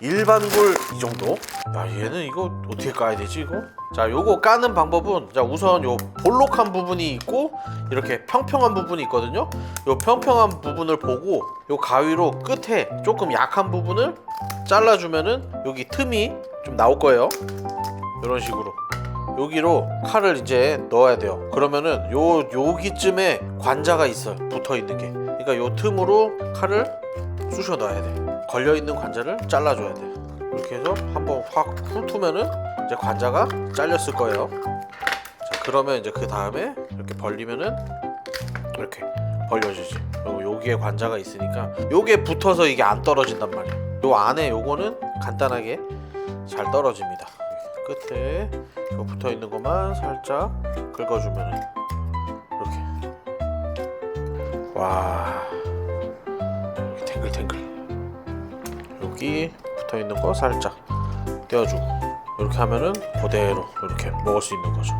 일반 굴 이 정도? 야 얘는 이거 어떻게 까야 되지 이거? 자 요거 까는 방법은 자 우선 요 볼록한 부분이 있고 이렇게 평평한 부분이 있거든요. 요 평평한 부분을 보고 요 가위로 끝에 조금 약한 부분을 잘라주면은 여기 틈이 좀 나올 거예요. 이런 식으로 여기로 칼을 이제 넣어야 돼요. 그러면은 요 여기쯤에 관자가 있어요. 붙어 있는 게. 그러니까 요 틈으로 칼을 쑤셔 넣어야 돼. 걸려 있는 관자를 잘라 줘야 돼. 이렇게 해서 한번 확 훑으면은 이제 관자가 잘렸을 거예요. 자, 그러면 이제 그 다음에 이렇게 벌리면은 이렇게 벌려지지. 그리고 여기에 관자가 있으니까 요게 붙어서 이게 안 떨어진단 말이야. 요 안에 요거는 간단하게 잘 떨어집니다. 끝에 붙어 있는 것만 살짝 긁어주면 이렇게. 와. 탱글탱글. 여기 붙어 있는 거 살짝 떼어주고 이렇게 하면은 그대로 이렇게 먹을 수 있는 거죠.